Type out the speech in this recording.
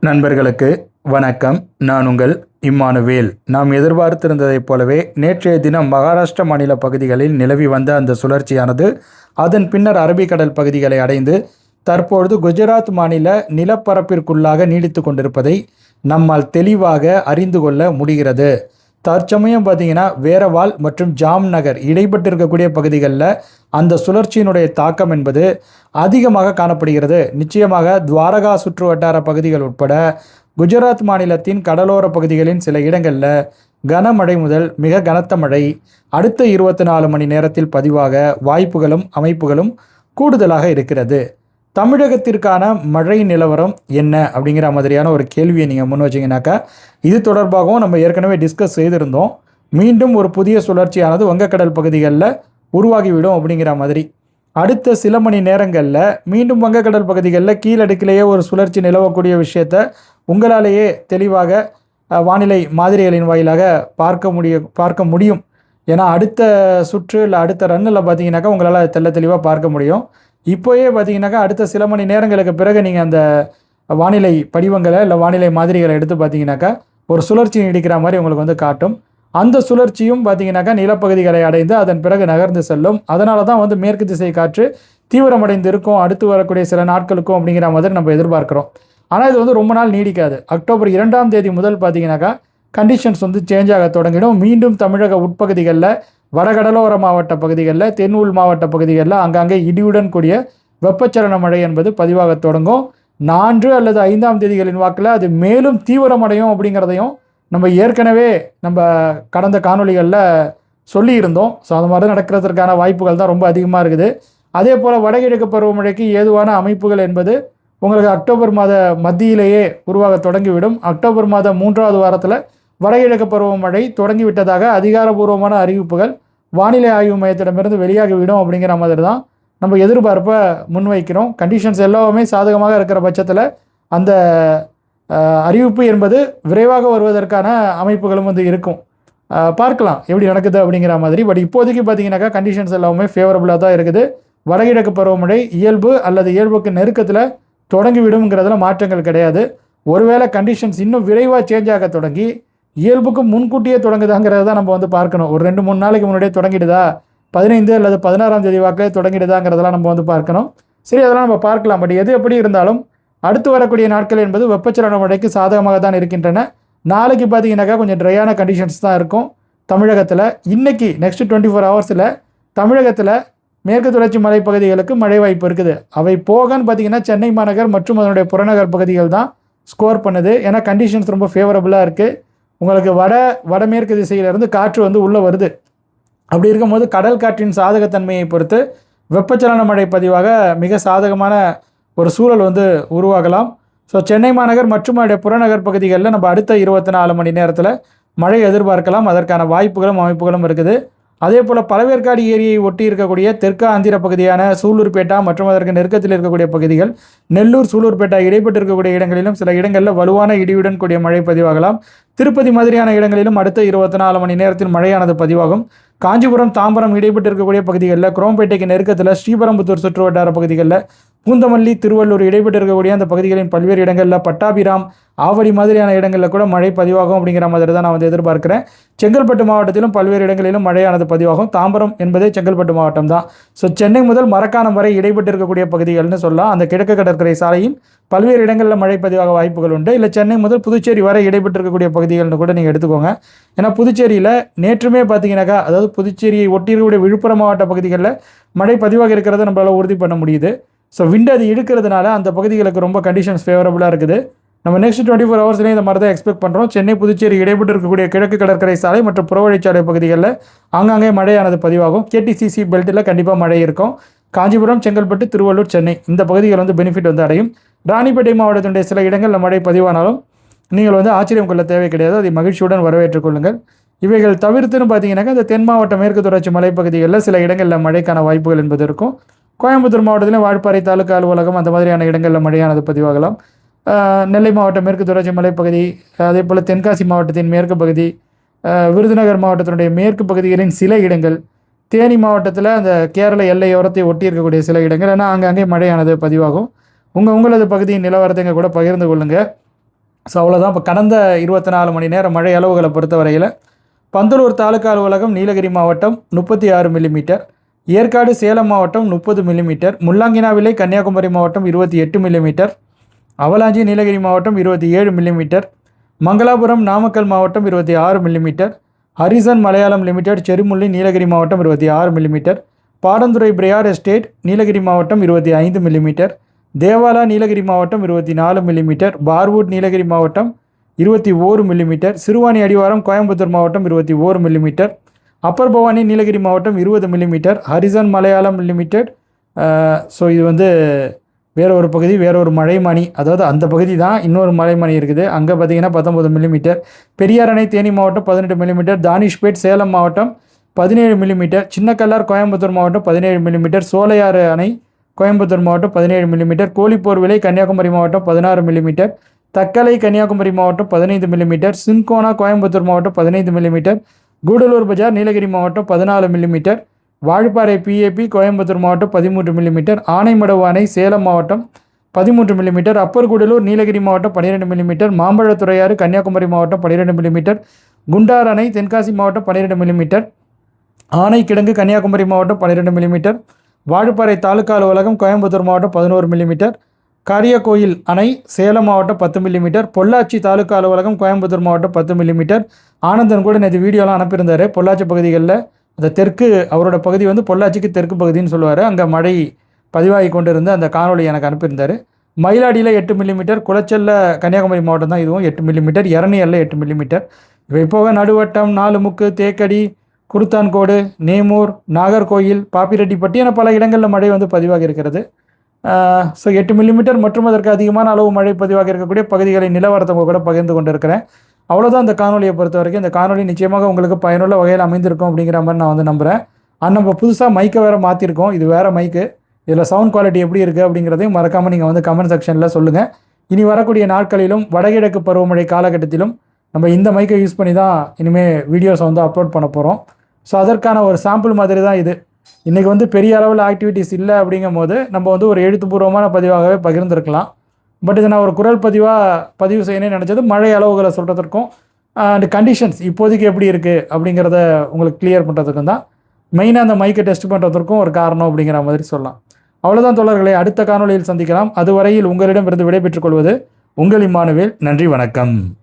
நண்பர்களுக்கு வணக்கம். நான் உங்கள் இம்மானுவேல். நாம் எதிர்பார்த்திருந்ததைப் போலவே நேற்றைய தினம் மகாராஷ்டிர மாநில பகுதிகளில் நிலவி வந்த அந்த சுழற்சியானது அதன் பின்னர் அரபிக்கடல் பகுதிகளை அடைந்து தற்பொழுது குஜராத் மாநில நிலப்பரப்பிற்குள்ளாக நீடித்து கொண்டிருப்பதை நம்மால் தெளிவாக அறிந்து கொள்ள முடிகிறது. தற்சமயம் பார்த்தீங்கன்னா வேரவால் மற்றும் ஜாம்நகர் இடைப்பட்டிருக்கக்கூடிய பகுதிகளில் அந்த சுழற்சியினுடைய தாக்கம் என்பது அதிகமாக காணப்படுகிறது. நிச்சயமாக துவாரகா சுற்று வட்டார பகுதிகள் உட்பட குஜராத் மாநிலத்தின் கடலோர பகுதிகளின் சில இடங்களில் கனமழை முதல் மிக கனத்த மழை அடுத்த இருபத்தி நாலு மணி நேரத்தில் பதிவாக வாய்ப்புகளும் அமைப்புகளும் கூடுதலாக இருக்கிறது. தமிழகத்திற்கான மழை நிலவரம் என்ன அப்படிங்கிற மாதிரியான ஒரு கேள்வியை நீங்கள் முன் வச்சிங்கனாக்கா இது தொடர்பாகவும் நம்ம ஏற்கனவே டிஸ்கஸ் செய்திருந்தோம். மீண்டும் ஒரு புதிய சுழற்சியானது வங்கக்கடல் பகுதிகளில் உருவாகிவிடும் அப்படிங்கிற மாதிரி. அடுத்த சில மணி நேரங்களில் மீண்டும் வங்கக்கடல் பகுதிகளில் கீழடுக்கிலேயே ஒரு சுழற்சி நிலவக்கூடிய விஷயத்த உங்களாலேயே தெளிவாக வானிலை மாதிரிகளின் வாயிலாக பார்க்க முடிய பார்க்க முடியும். ஏன்னா அடுத்த சுற்று இல்லை அடுத்த ரன்னில் பார்த்தீங்கன்னாக்கா உங்களால் தெள்ள தெளிவாக பார்க்க முடியும். இப்போயே பார்த்தீங்கன்னாக்கா அடுத்த சில மணி நேரங்களுக்கு பிறகு நீங்கள் அந்த வானிலை படிவங்களை இல்லை வானிலை மாதிரிகளை எடுத்து பார்த்தீங்கன்னாக்கா ஒரு சுழற்சி நீடிக்கிற மாதிரி உங்களுக்கு வந்து காட்டும். அந்த சுழற்சியும் பார்த்தீங்கன்னாக்கா நிலப்பகுதிகளை அடைந்து அதன் பிறகு நகர்ந்து செல்லும். அதனால தான் வந்து மேற்கு திசை காற்று தீவிரமடைந்து இருக்கும் அடுத்து வரக்கூடிய சில நாட்களுக்கும் அப்படிங்கிற மாதிரி நம்ம எதிர்பார்க்குறோம். ஆனால் இது வந்து ரொம்ப நாள் நீடிக்காது. அக்டோபர் இரண்டாம் தேதி முதல் பார்த்தீங்கன்னாக்கா கண்டிஷன்ஸ் வந்து சேஞ்ச் ஆக தொடங்கிடும். மீண்டும் தமிழக உட்பகுதிகளில் வடகடலோர மாவட்ட பகுதிகளில் தென் உள் மாவட்ட பகுதிகளில் அங்கங்கே இடியுடன் கூடிய வெப்பச்சலன மழை என்பது பதிவாக தொடங்கும். நான்கு அல்லது ஐந்தாம் தேதிகளின் வாக்கில் அது மேலும் தீவிரமடையும் அப்படிங்கிறதையும் நம்ம ஏற்கனவே நம்ம கடந்த காணொளிகளில் சொல்லியிருந்தோம். ஸோ அது மாதிரி நடக்கிறதுக்கான வாய்ப்புகள் தான் ரொம்ப அதிகமாக இருக்குது. அதே போல் வடகிழக்கு பருவமழைக்கு ஏதுவான அமைப்புகள் என்பது உங்களுக்கு அக்டோபர் மாத மத்தியிலேயே உருவாக தொடங்கிவிடும். அக்டோபர் மாத மூன்றாவது வாரத்தில் வடகிழக்கு பருவமழை தொடங்கிவிட்டதாக அதிகாரபூர்வமான அறிவிப்புகள் வானிலை ஆய்வு மையத்திடமிருந்து வெளியாகிவிடும் அப்படிங்கிற மாதிரி தான் நம்ம எதிர்பார்ப்பை முன்வைக்கிறோம். கண்டிஷன்ஸ் எல்லாமே சாதகமாக இருக்கிற பட்சத்தில் அந்த அறிவிப்பு என்பது விரைவாக வருவதற்கான அமைப்புகளும் வந்து இருக்கும். பார்க்கலாம் எப்படி நடக்குது அப்படிங்கிற மாதிரி. பட் இப்போதைக்கு பார்த்தீங்கன்னாக்கா கண்டிஷன்ஸ் எல்லாமே ஃபேவரபுளாக தான் இருக்குது. வடகிழக்கு பருவமழை இயல்பு அல்லது இயல்புக்கு நெருக்கத்தில் தொடங்கிவிடும்ங்கிறதுல மாற்றங்கள் கிடையாது. ஒருவேளை கண்டிஷன்ஸ் இன்னும் விரைவாக சேஞ்ச் ஆக தொடங்கி இயல்புக்கு முன்கூட்டியே தொடங்குதாங்கிறத தான் நம்ம வந்து பார்க்கணும். ஒரு ரெண்டு மூணு நாளைக்கு முன்னாடியே தொடங்கிடுதா? பதினைந்து அல்லது பதினாறாம் தேதி வாக்கிலே தொடங்கிடுதாங்கிறதெல்லாம் நம்ம வந்து பார்க்கணும். சரி அதெல்லாம் நம்ம பார்க்கலாம். பட் எது எப்படி இருந்தாலும் அடுத்து வரக்கூடிய நாட்கள் என்பது வெப்பச்சலன மழைக்கு சாதகமாக தான் இருக்கின்றன. நாளைக்கு பார்த்தீங்கன்னாக்கா கொஞ்சம் ட்ரையான கண்டிஷன்ஸ் தான் இருக்கும். தமிழகத்தில் இன்றைக்கி நெக்ஸ்ட் டுவெண்ட்டி ஃபோர் ஹவர்ஸில் தமிழகத்தில் மேற்கு தொடர்ச்சி மலைப்பகுதிகளுக்கு மழை வாய்ப்பு இருக்குது. அவை போகன்னு பார்த்தீங்கன்னா சென்னை மாநகர் மற்றும் அதனுடைய புறநகர் பகுதிகள் தான் ஸ்கோர் பண்ணுது. ஏன்னா கண்டிஷன்ஸ் ரொம்ப ஃபேவரபுளாக இருக்குது உங்களுக்கு வட வடமேற்கு திசையிலிருந்து காற்று வந்து உள்ளே வருது. அப்படி இருக்கும்போது கடல் காற்றின் சாதகத்தன்மையை பொறுத்து வெப்பச்சலன மழை பதிவாக மிக சாதகமான ஒரு சூழல் வந்து உருவாகலாம். ஸோ சென்னை மாநகர் மற்றும் அதோடைய புறநகர் பகுதிகளில் நம்ம அடுத்த இருபத்தி நாலு மணி நேரத்தில் மழை எதிர்பார்க்கலாம். அதற்கான வாய்ப்புகளும் அமைப்புகளும் இருக்குது. அதே போல் பழவேற்காடு ஏரியை ஒட்டி இருக்கக்கூடிய தெற்கு ஆந்திர பகுதியான சூலூர்பேட்டா மற்றும் அதற்கு நெருக்கத்தில் இருக்கக்கூடிய பகுதிகள் நெல்லூர் சூலூர்பேட்டா இடைப்பட்டு இருக்கக்கூடிய இடங்களிலும் சில இடங்களில் வலுவான இடியுடன் கூடிய மழை பதிவாகலாம். திருப்பதி மாதிரியான இடங்களிலும் அடுத்த இருபத்தி நாலு மணி நேரத்தில் மழையானது பதிவாகும். காஞ்சிபுரம் தாம்பரம் இடைப்பட்டு இருக்கக்கூடிய பகுதிகளில் குரோம்பேட்டைக்கு நெருக்கத்தில் ஸ்ரீபெரம்புத்தூர் சுற்று வட்டார பகுதிகளில் பூந்தமல்லி திருவள்ளூர் இடைப்பட்டு இருக்கக்கூடிய அந்த பகுதிகளின் பல்வேறு இடங்களில் பட்டாபிராம் ஆவடி மாதிரியான இடங்களில் கூட மழை பதிவாகும் அப்படிங்கிற மாதிரி தான் நான் வந்து எதிர்பார்க்குறேன். செங்கல்பட்டு மாவட்டத்திலும் பல்வேறு இடங்களிலும் மழையானது பதிவாகும். தாம்பரம் என்பதே செங்கல்பட்டு மாவட்டம் தான். ஸோ சென்னை முதல் மரக்காணம் வரை இடைப்பட்டு இருக்கக்கூடிய பகுதிகள்னு சொல்லலாம் அந்த கிழக்கு கடற்கரை சாலையின் பல்வேறு இடங்களில் மழை பதிவாக வாய்ப்புகள் உண்டு. இல்லை சென்னை முதல் புதுச்சேரி வரை இடைப்பட்டு இருக்கக்கூடிய பகுதிகள்னு கூட நீங்கள் எடுத்துக்கோங்க. ஏன்னா புதுச்சேரியில் நேற்றுமே பார்த்தீங்கன்னாக்கா அதாவது புதுச்சேரியை ஒட்டி இருக்கக்கூடிய விழுப்புரம் மாவட்ட பகுதிகளில் மழை பதிவாக இருக்கிறத நம்மளால் உறுதி பண்ண முடியுது. ஸோ விண்டு அது இழுக்கிறதுனால அந்த பகுதிகளுக்கு ரொம்ப கண்டிஷன்ஸ் ஃபேவரபுளாக இருக்குது. நம்ம நெக்ஸ்ட் டுவெண்ட்டி ஃபோர் ஹவர்ஸ்லேயும் இந்த மாதிரி தான் எக்ஸ்பெக்ட் பண்ணுறோம் சென்னை புதுச்சேரி இடைப்பட்டு இருக்கக்கூடிய கிழக்கு கடற்கரை சாலை மற்றும் புறவழிச்சாலை பகுதிகளில் ஆங்காங்கே மழையானது பதிவாகும். கேடிசிசி பெல்ட்டில் கண்டிப்பாக மழை இருக்கும். காஞ்சிபுரம் செங்கல்பட்டு திருவள்ளூர் சென்னை இந்த பகுதிகள் வந்து பெனிஃபிட் வந்து அடையும். ராணிப்பேட்டை மாவட்டத்தினுடைய சில இடங்களில் மழை பதிவானாலும் நீங்கள் வந்து ஆச்சரியம் கொள்ள தேவை கிடையாது. அதை மகிழ்ச்சியுடன் வரவேற்றுக் கொள்ளுங்கள். இவைகள் தவிர்த்துன்னு பார்த்தீங்கன்னாக்கா இந்த தென் மாவட்ட மேற்கு தொடர்ச்சி மலைப்பகுதிகளில் சில இடங்களில் மழைக்கான வாய்ப்புகள் என்பது இருக்கும். கோயம்புத்தூர் மாவட்டத்திலும் வாழப்பாறை தாலுக்கா அலுவலகம் அந்த மாதிரியான இடங்களில் மழையானது பதிவாகலாம். நெல்லை மாவட்டம் மேற்கு தொடர்ச்சி மலைப்பகுதி அதே போல் தென்காசி மாவட்டத்தின் மேற்கு பகுதி விருதுநகர் மாவட்டத்தினுடைய மேற்கு பகுதிகளின் சில இடங்கள் தேனி மாவட்டத்தில் அந்த கேரள எல்லையோரத்தை ஒட்டி இருக்கக்கூடிய சில இடங்கள். ஏன்னா அங்கங்கே மழையானது பதிவாகும். உங்கள் உங்களது பகுதியின் நிலவரத்தைங்க கூட பகிர்ந்து கொள்ளுங்கள் ஸோ அவ்வளோதான் இப்போ கடந்த இருபத்தி நாலு மணி நேரம் மழை அளவுகளை பொறுத்தவரையில் பந்தலூர் தாலுக்கா அலுவலகம் நீலகிரி மாவட்டம் முப்பத்தி ஆறு மில்லிமீட்டர் ஏற்காடு சேலம் மாவட்டம் முப்பது மில்லிமீட்டர் முல்லாங்கினாவிலை கன்னியாகுமரி மாவட்டம் இருபத்தி எட்டு மில்லிமீட்டர் அவலாஞ்சி நீலகிரி மாவட்டம் இருபத்தி ஏழு மில்லிமீட்டர் மங்களாபுரம் நாமக்கல் மாவட்டம் இருபத்தி ஆறு millimetre Harrison Malayalam limited Cherumulli Nilgiri மாவட்டம் இருபத்தி ஆறு மில்லிமீட்டர் பாடந்துறை பிரியார் எஸ்டேட் நீலகிரி மாவட்டம் இருபத்தி ஐந்து மில்லிமீட்டர் தேவாலா நீலகிரி மாவட்டம் இருபத்தி நாலு மில்லிமீட்டர் பார்வூட் நீலகிரி மாவட்டம் இருபத்தி ஓரு மில்லிமீட்டர் சிறுவாணி அடிவாரம் கோயம்புத்தூர் மாவட்டம் இருபத்தி ஓரு மில்லிமீட்டர் அப்பர் பவானி நீலகிரி மாவட்டம் இருபது millimetre Harrison Malayalam limited so இது வந்து வேற ஒரு பகுதி வேற ஒரு மழைமணி அதாவது அந்த பகுதி தான் இன்னொரு மழைமணி இருக்குது. அங்கே பார்த்தீங்கன்னா பத்தொம்பது மில்லிமீட்டர் பெரியார் அணை தேனி மாவட்டம் பதினெட்டு மில்லிமீட்டர் தானிஷ்பேட் சேலம் மாவட்டம் பதினேழு மில்லிமீட்டர் சின்னக்கல்லார் கோயம்புத்தூர் மாவட்டம் பதினேழு மில்லிமீட்டர் சோலையாறு அணை கோயம்புத்தூர் மாவட்டம் பதினேழு மில்லிமீட்டர் கோழிப்போர் விலை கன்னியாகுமரி மாவட்டம் பதினாறு மில்லிமீட்டர் தக்கலை கன்னியாகுமரி மாவட்டம் பதினைந்து மில்லிமீட்டர் சின்கோனா கோயம்புத்தூர் மாவட்டம் பதினைந்து மில்லிமீட்டர் கூடலூர் பஜார் நீலகிரி மாவட்டம் பதினாலு மில்லிமீட்டர் வாழப்பாறை பிஏபி கோயம்புத்தூர் மாவட்டம் பதிமூன்று மில்லிமீட்டர் ஆனைமடவு அணை சேலம் மாவட்டம் பதிமூன்று மில்லிமீட்டர் அப்பர் கூடலூர் நீலகிரி மாவட்டம் பன்னிரெண்டு மில்லிமீட்டர் மாம்பழத்துறையாறு கன்னியாகுமரி மாவட்டம் பன்னிரெண்டு மில்லிமீட்டர் குண்டார் அணை தென்காசி மாவட்டம் பன்னிரெண்டு மில்லிமீட்டர் ஆனைக்கிடங்கு கன்னியாகுமரி மாவட்டம் பன்னிரெண்டு மில்லிமீட்டர் வாழப்பாறை தாலுக்கா அலுவலகம் கோயம்புத்தூர் மாவட்டம் பதினோரு மில்லிமீட்டர் காரியக்கோயில் அணை சேலம் மாவட்டம் பத்து மில்லிமீட்டர் பொள்ளாச்சி தாலுக்கா அலுவலகம் கோயம்புத்தூர் மாவட்டம் பத்து மில்லிமீட்டர் ஆனந்தன் கூட நேற்று வீடியோலாம் அனுப்பியிருந்தார். பொள்ளாச்சி பகுதிகளில் அந்த தெற்கு அவரோட பகுதி வந்து பொள்ளாச்சிக்கு தெற்கு பகுதின்னு சொல்லுவார். அங்கே மழை பதிவாகி கொண்டு இருந்த அந்த காணொளி எனக்கு அனுப்பியிருந்தார். மயிலாடியில் எட்டு மில்லிமீட்டர் குளச்சல்ல கன்னியாகுமரி மாவட்டம் தான் இதுவும் எட்டு மில்லிமீட்டர் இரணியல்ல எட்டு மில்லிமீட்டர் இவை போக நடுவட்டம் நாலுமுக்கு தேக்கடி குருத்தான்கோடு நேமூர் நாகர்கோயில் பாப்பிரெட்டிப்பட்டி என பல இடங்களில் மழை வந்து பதிவாகி இருக்கிறது. ஸோ எட்டு மில்லிமீட்டர் மற்றும் அதற்கு அதிகமான அளவு மழை பதிவாக இருக்கக்கூடிய பகுதிகளை நிலவரத்தை கூட பகிர்ந்து கொண்டிருக்கிறேன். அவ்வளோதான் இந்த காணொலியை பொறுத்த வரைக்கும். இந்த காணொலி நிச்சயமாக உங்களுக்கு பயனுள்ள வகையில் அமைந்திருக்கும் அப்படிங்கிற மாதிரி நான் வந்து நம்புகிறேன் ஆனால் நம்ம புதுசாக மைக்கை வேறு மாற்றிருக்கோம் இது வேறு மைக்கு இதில் சவுண்ட் குவாலிட்டி எப்படி இருக்குது அப்படிங்கிறதையும் மறக்காமல் நீங்கள் வந்து கமெண்ட் செக்ஷனில் சொல்லுங்கள் இனி வரக்கூடிய நாட்களிலும் வடகிழக்கு பருவமழை காலகட்டத்திலும் நம்ம இந்த மைக்கை யூஸ் பண்ணி தான் இனிமேல் வீடியோஸை வந்து அப்லோட் பண்ண போகிறோம் ஸோ அதற்கான ஒரு சாம்பிள் மாதிரி தான் இது. இன்றைக்கி வந்து பெரிய அளவில் ஆக்டிவிட்டிஸ் இல்லை அப்படிங்கும் போது நம்ம வந்து ஒரு எழுத்துப்பூர்வமான பதிவாகவே பகிர்ந்துருக்கலாம். பட் இதை நான் ஒரு குரல் பதிவாக பதிவு செய்யணும்னு நினச்சது மழை அளவுகளை சொல்கிறதுக்கும் அண்ட் கண்டிஷன்ஸ் இப்போதைக்கு எப்படி இருக்குது அப்படிங்கிறத உங்களுக்கு கிளியர் பண்ணுறதுக்கும் தான். மெயினாக அந்த மைக்கை டெஸ்ட் பண்ணுறதுக்கும் ஒரு காரணம் அப்படிங்கிற மாதிரி சொல்லலாம். அவ்வளோதான் தோழர்களை அடுத்த காணொளியில் சந்திக்கலாம். அதுவரையில் உங்களிடமிருந்து விடைபெற்றுக் கொள்வது உங்கள் இம்மானுவேல். நன்றி வணக்கம்.